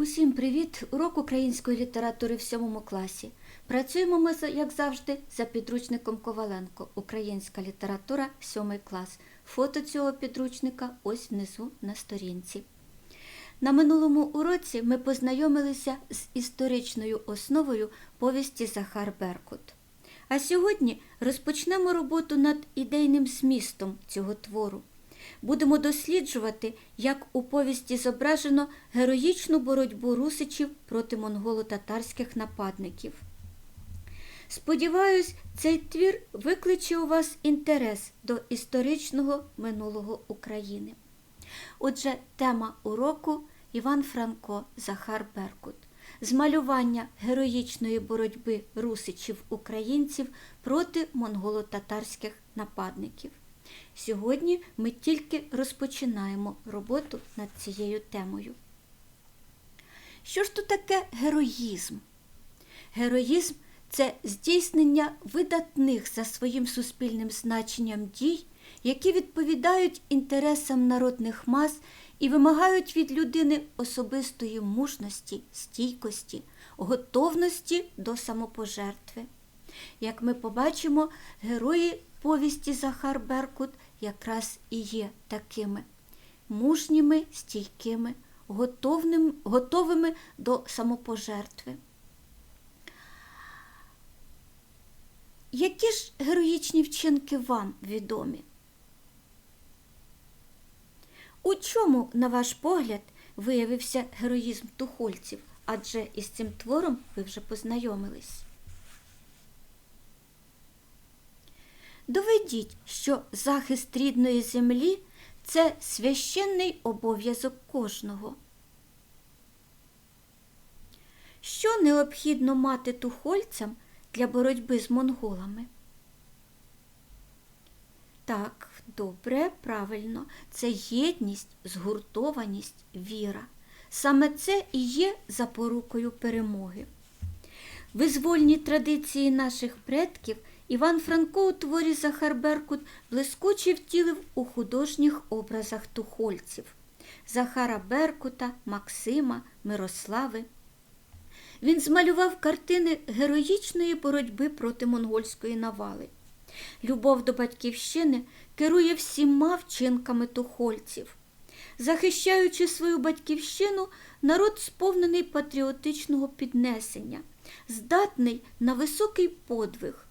Усім привіт! Урок української літератури в сьомому класі. Працюємо ми, як завжди, за підручником Коваленко. Українська література, сьомий клас. Фото цього підручника ось внизу на сторінці. На минулому уроці ми познайомилися з історичною основою повісті Захар Беркут. А сьогодні розпочнемо роботу над ідейним змістом цього твору. Будемо досліджувати, як у повісті зображено героїчну боротьбу русичів проти монголо-татарських нападників. Сподіваюсь, цей твір викличе у вас інтерес до історичного минулого України. Отже, тема уроку Іван Франко, Захар Беркут. Змалювання героїчної боротьби русичів українців проти монголо-татарських нападників. Сьогодні ми тільки розпочинаємо роботу над цією темою. Що ж то таке героїзм? Героїзм це здійснення видатних за своїм суспільним значенням дій, які відповідають інтересам народних мас і вимагають від людини особистої мужності, стійкості, готовності до самопожертви. Як ми побачимо, герої повісті Захар Беркут якраз і є такими мужніми, стійкими, готовним, готовими до самопожертви. Які ж героїчні вчинки вам відомі? У чому, на ваш погляд, виявився героїзм тухольців? Адже із цим твором ви вже познайомились. Доведіть, що захист рідної землі це священний обов'язок кожного. Що необхідно мати тухольцям для боротьби з монголами? Так, добре, правильно, це єдність, згуртованість, віра. Саме це і є запорукою перемоги. Визвольні традиції наших предків Іван Франко у творі Захар Беркут блискуче втілив у художніх образах тухольців Захара Беркута, Максима, Мирослави. Він змалював картини героїчної боротьби проти монгольської навали. Любов до батьківщини керує всіма вчинками тухольців. Захищаючи свою батьківщину, народ сповнений патріотичного піднесення, здатний на високий подвиг.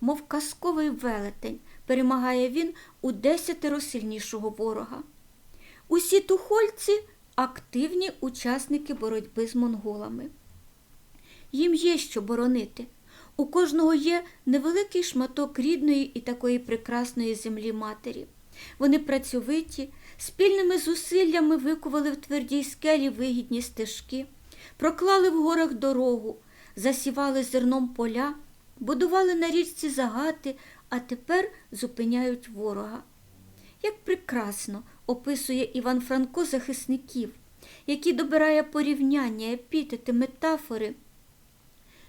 Мов казковий велетень, перемагає він у десятеро сильнішого ворога. Усі тухольці активні учасники боротьби з монголами. Їм є що боронити. У кожного є невеликий шматок рідної і такої прекрасної землі матері. Вони працьовиті, спільними зусиллями викували в твердій скелі вигідні стежки, проклали в горах дорогу, засівали зерном поля, будували на річці загати, а тепер зупиняють ворога. Як прекрасно описує Іван Франко захисників, які добирає порівняння, епітети, метафори.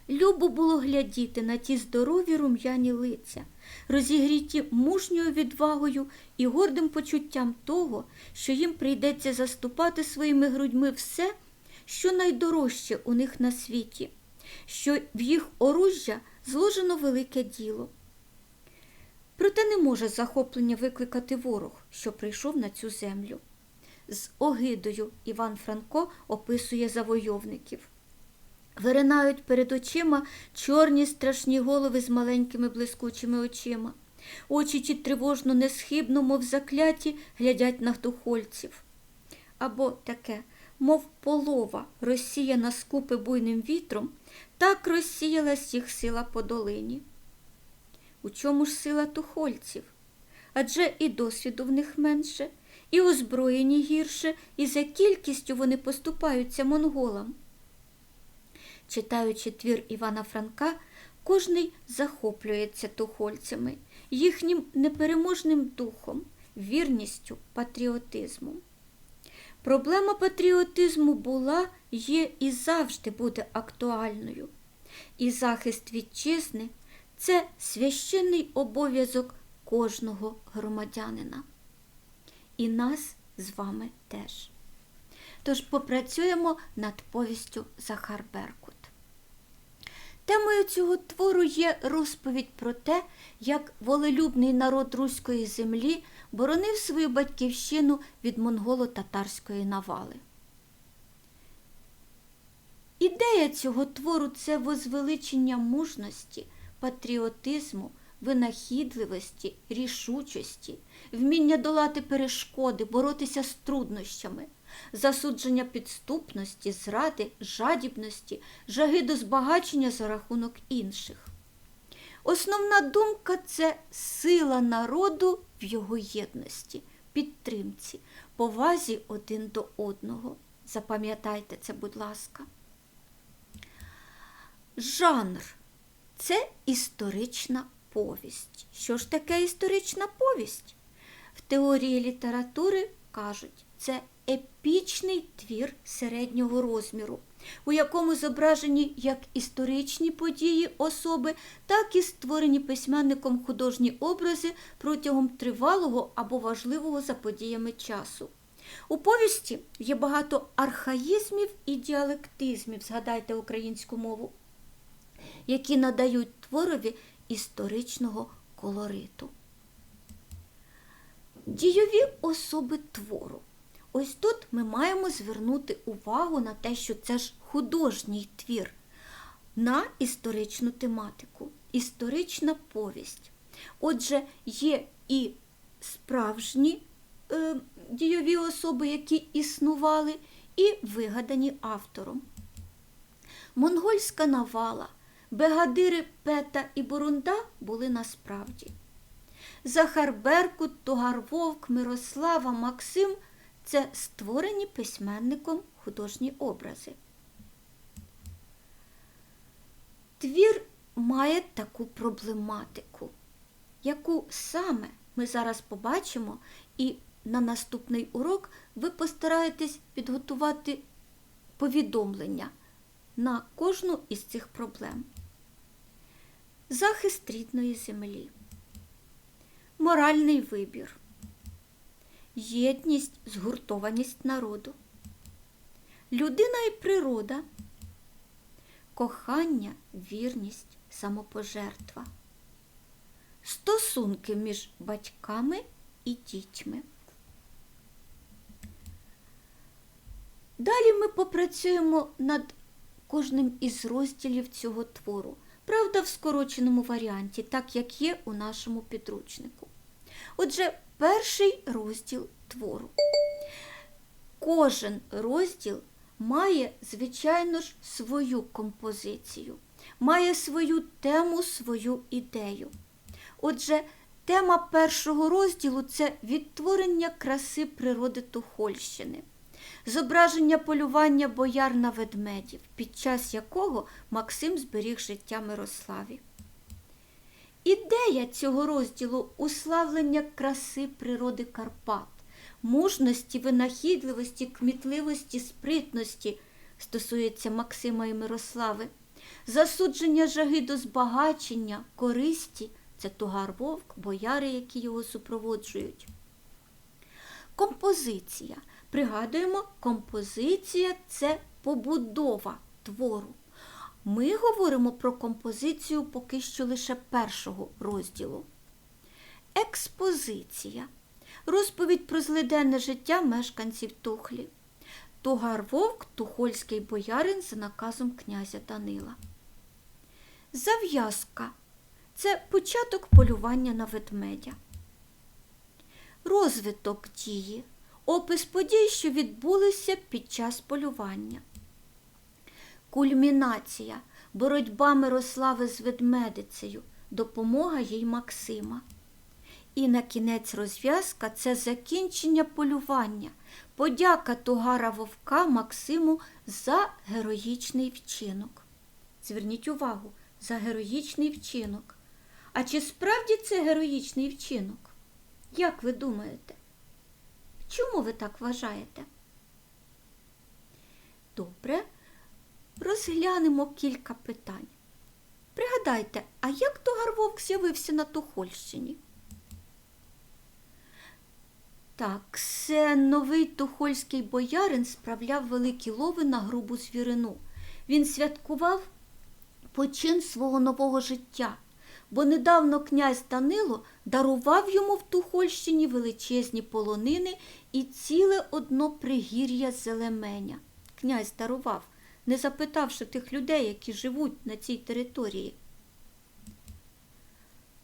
Любо було глядіти на ті здорові рум'яні лиця, розігріті мужньою відвагою і гордим почуттям того, що їм прийдеться заступати своїми грудьми все, що найдорожче у них на світі, що в їх оружжя зложено велике діло. Проте не може захоплення викликати ворог, що прийшов на цю землю. З огидою Іван Франко описує завойовників. Виринають перед очима чорні страшні голови з маленькими блискучими очима. Очі ті тривожно, несхибно, мов закляті, глядять на тухольців. Або таке, мов полова, розсіяна скупи буйним вітром, так розсіялась їх сила по долині. У чому ж сила тухольців? Адже і досвіду в них менше, і озброєні гірше, і за кількістю вони поступаються монголам. Читаючи твір Івана Франка, кожний захоплюється тухольцями, їхнім непереможним духом, вірністю, патріотизмом. Проблема патріотизму була, є і завжди буде актуальною. І захист вітчизни це священний обов'язок кожного громадянина. І нас з вами теж. Тож попрацюємо над повістю Захар Беркут. Темою цього твору є розповідь про те, як волелюбний народ руської землі боронив свою батьківщину від монголо-татарської навали. Ідея цього твору це возвеличення мужності, патріотизму, винахідливості, рішучості, вміння долати перешкоди, боротися з труднощами, засудження підступності, зради, жадібності, жаги до збагачення за рахунок інших. Основна думка це сила народу в його єдності, підтримці, повазі один до одного. Запам'ятайте це, будь ласка. Жанр це історична повість. Що ж таке історична повість? В теорії літератури кажуть, це епічний твір середнього розміру, у якому зображені як історичні події особи, так і створені письменником художні образи протягом тривалого або важливого за подіями часу. У повісті є багато архаїзмів і діалектизмів, згадайте українську мову, які надають творові історичного колориту. Дійові особи твору. Ось тут ми маємо звернути увагу на те, що це ж художній твір на історичну тематику, історична повість. Отже, є і справжні е, дійові особи, які існували, і вигадані автором. Монгольська навала, бегадири Пета і Бурунда були насправді. Захар Беркут, Тугар Вовк, Мирослава, Максим це створені письменником художні образи. Твір має таку проблематику, яку саме ми зараз побачимо, і на наступний урок ви постараєтесь підготувати повідомлення на кожну із цих проблем. Захист рідної землі, моральний вибір, єдність, згуртованість народу, людина і природа, кохання, вірність, самопожертва, стосунки між батьками і дітьми. Далі ми попрацюємо над кожним із розділів цього твору. Правда, в скороченому варіанті, так як є у нашому підручнику. Отже, перший розділ твору. Кожен розділ має, звичайно ж, свою композицію, має свою тему, свою ідею. Отже, тема першого розділу це відтворення краси природи Тухольщини зображення полювання бояр на ведмедів, під час якого Максим зберіг життя Мирославі. Ідея цього розділу уславлення краси природи Карпат, мужності, винахідливості, кмітливості, спритності стосується Максима і Мирослави, засудження жаги до збагачення, користі це тугар вовк, бояри, які його супроводжують. Композиція. Пригадуємо, композиція це побудова твору. Ми говоримо про композицію поки що лише першого розділу. Експозиція. Розповідь про злиденне життя мешканців Тухлі. Тугар Вовк, тухольський боярин за наказом князя Данила. Зав'язка. Це початок полювання на ведмедя. Розвиток дії. Опис подій, що відбулися під час полювання. Кульмінація. Боротьба Мирослави з ведмедицею. Допомога їй Максима. І на кінець розв'язка це закінчення полювання. Подяка Тугара Вовка Максиму за героїчний вчинок. Зверніть увагу, за героїчний вчинок. А чи справді це героїчний вчинок? Як ви думаєте? Чому ви так вважаєте? Добре, розглянемо кілька питань. Пригадайте, а як Тугар Вовк з'явився на Тухольщині? Так, це новий тухольський боярин справляв великі лови на грубу звірину. Він святкував почин свого нового життя, бо недавно князь Данило дарував йому в Тухольщині величезні полонини і ціле одно пригір'я зелеменя. Князь дарував, не запитавши тих людей, які живуть на цій території.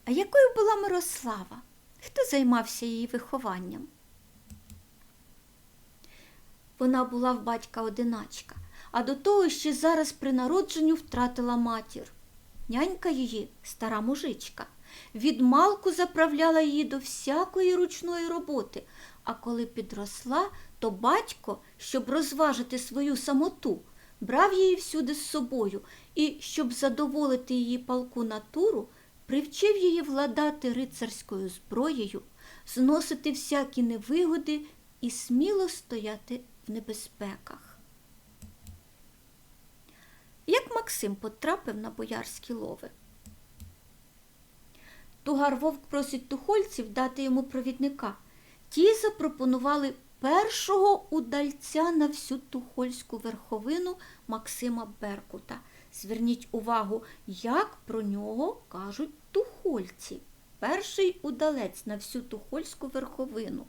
А якою була Мирослава? Хто займався її вихованням? Вона була в батька одиначка, а до того ще зараз при народженню втратила матір. Нянька її стара мужичка. Відмалку заправляла її до всякої ручної роботи, а коли підросла, то батько, щоб розважити свою самоту, брав її всюди з собою і, щоб задоволити її палку натуру, привчив її владати рицарською зброєю, зносити всякі невигоди і сміло стояти в небезпеках. Як Максим потрапив на боярські лови? Тугар Вовк просить тухольців дати йому провідника. Ті запропонували першого удальця на всю тухольську верховину Максима Беркута. Зверніть увагу, як про нього кажуть тухольці. Перший удалець на всю тухольську верховину.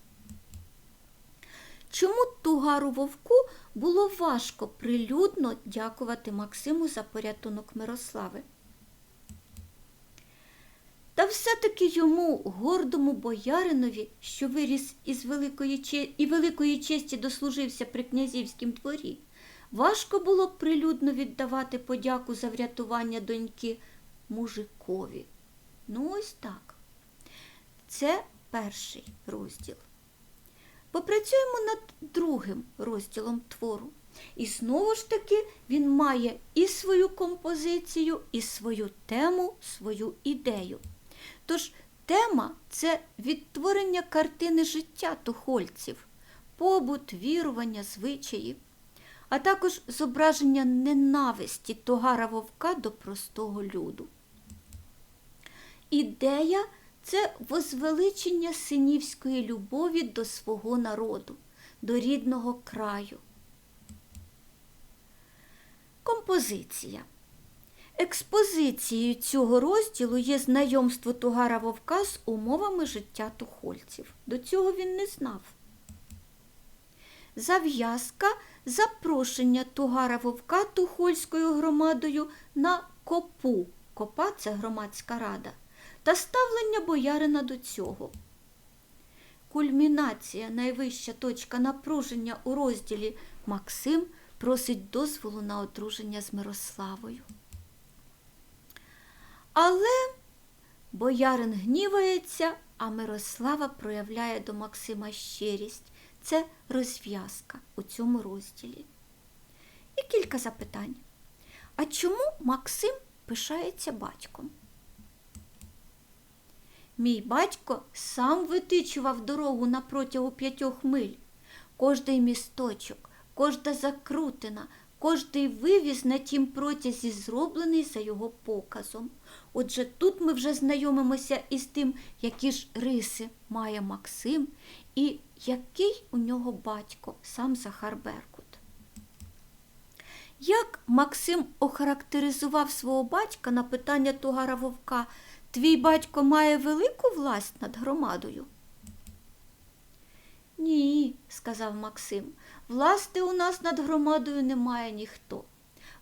Чому Тугару Вовку було важко прилюдно дякувати Максиму за порятунок Мирослави? Та все-таки йому, гордому бояринові, що виріс із великої і великої честі дослужився при князівськім дворі, важко було прилюдно віддавати подяку за врятування доньки мужикові. Ну, ось так. Це перший розділ. Попрацюємо над другим розділом твору. І знову ж таки він має і свою композицію, і свою тему, свою ідею. Тож тема це відтворення картини життя тухольців, побут, вірування, звичаї, а також зображення ненависті Тогара Вовка до простого люду. Ідея це возвеличення синівської любові до свого народу, до рідного краю. Композиція. Експозицією цього розділу є знайомство Тугара Вовка з умовами життя тухольців. До цього він не знав. Зав'язка запрошення Тугара Вовка Тухольською громадою на копу. Копа це громадська рада. Та ставлення боярина до цього. Кульмінація, найвища точка напруження у розділі Максим просить дозволу на одруження з Мирославою. Але боярин гнівається, а Мирослава проявляє до Максима щирість. Це розв'язка у цьому розділі. І кілька запитань. А чому Максим пишається батьком? Мій батько сам витичував дорогу на протягу п'ятьох миль. Кожний місточок, кожна закрутина, кожний вивіз на тім протязі зроблений за його показом. Отже, тут ми вже знайомимося із тим, які ж риси має Максим і який у нього батько, сам Захар Беркут. Як Максим охарактеризував свого батька на питання Тугара Вовка, твій батько має велику власть над громадою? Ні, сказав Максим, власти у нас над громадою немає ніхто.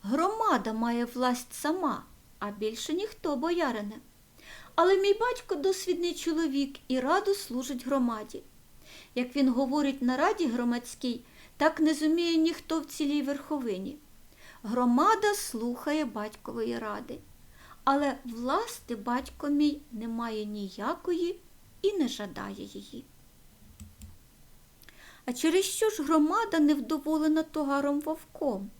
Громада має власть сама, а більше ніхто, боярине. Але мій батько досвідний чоловік і раду служить громаді. Як він говорить на раді громадській, так не зуміє ніхто в цілій верховині. Громада слухає батькової ради, але власти батько мій не має ніякої і не жадає її. А через що ж громада невдоволена тогаром вовком?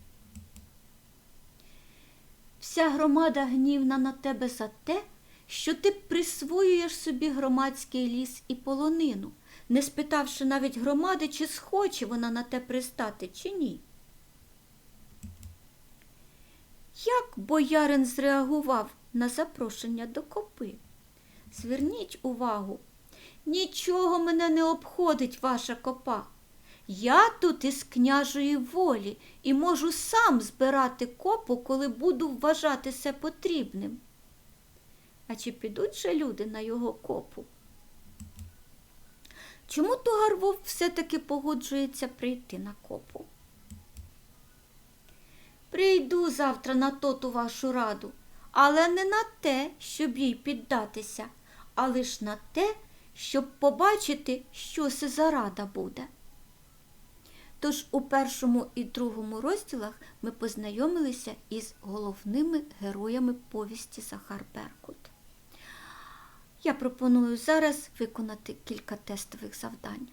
Вся громада гнівна на тебе за те, що ти присвоюєш собі громадський ліс і полонину, не спитавши навіть громади, чи схоче вона на те пристати, чи ні. Як боярин зреагував на запрошення до копи? Зверніть увагу, Нічого мене не обходить ваша копа. Я тут із княжої волі і можу сам збирати копу, коли буду вважати це потрібним. А чи підуть же люди на його копу? Чому Тугар Вовк все-таки погоджується прийти на копу? Прийду завтра на тоту вашу раду, але не на те, щоб їй піддатися, а лиш на те, щоб побачити, що це за рада буде. Тож у першому і другому розділах ми познайомилися із головними героями повісті Захар Беркут. Я пропоную зараз виконати кілька тестових завдань.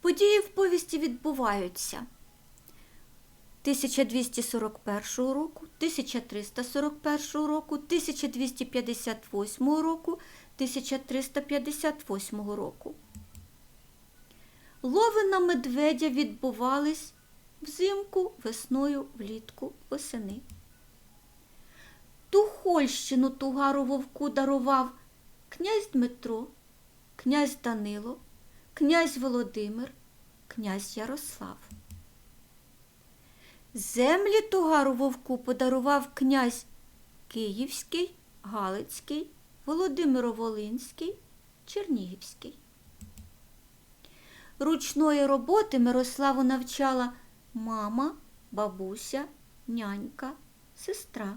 Події в повісті відбуваються 1241 року, 1341 року, 1258 року, 1358 року. Лови на медведя відбувались взимку, весною, влітку, восени. Тухольщину Тугару вовку дарував князь Дмитро, князь Данило, князь Володимир, князь Ярослав. Землі Тугару вовку подарував князь Київський, Галицький, Володимиро-Волинський, Чернігівський. Ручної роботи Мирославу навчала мама, бабуся, нянька, сестра.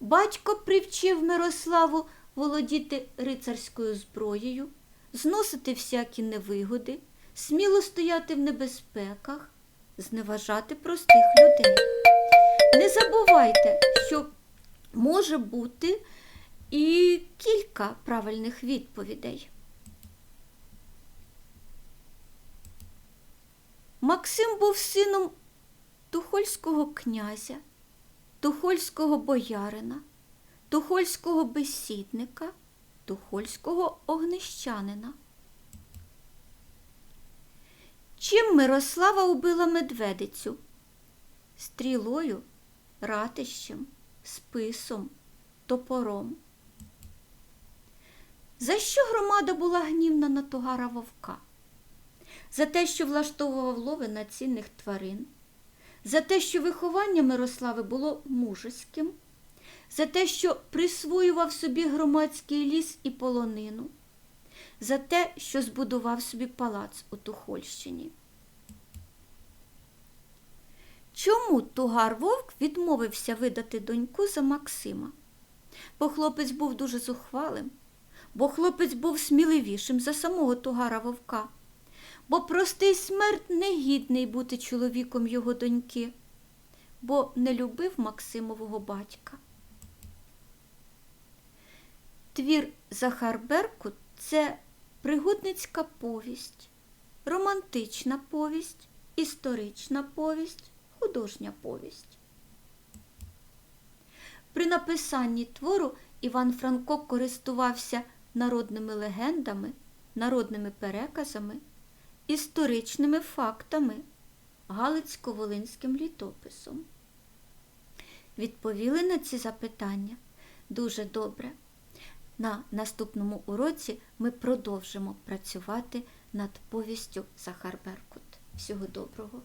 Батько привчив Мирославу володіти рицарською зброєю, зносити всякі невигоди, сміло стояти в небезпеках, зневажати простих людей. Не забувайте, що може бути і кілька правильних відповідей. Максим був сином тухольського князя, тухольського боярина, тухольського бесідника, тухольського огнищанина. Чим Мирослава убила медведицю? Стрілою, ратищем, списом, топором. За що громада була гнівна на Тугара Вовка? За те, що влаштовував лови на цінних тварин, за те, що виховання Мирослави було мужеським, за те, що присвоював собі громадський ліс і полонину, за те, що збудував собі палац у Тухольщині. Чому Тугар Вовк відмовився видати доньку за Максима? Бо хлопець був дуже зухвалим, бо хлопець був сміливішим за самого Тугара Вовка, бо простий смерть не гідний бути чоловіком його доньки, бо не любив Максимового батька. Твір Захар Беркут це пригодницька повість, романтична повість, історична повість, художня повість. При написанні твору Іван Франко користувався народними легендами, народними переказами, історичними фактами, Галицько-Волинським літописом. Відповіли на ці запитання дуже добре. На наступному уроці ми продовжимо працювати над повістю Захар Беркут. Всього доброго!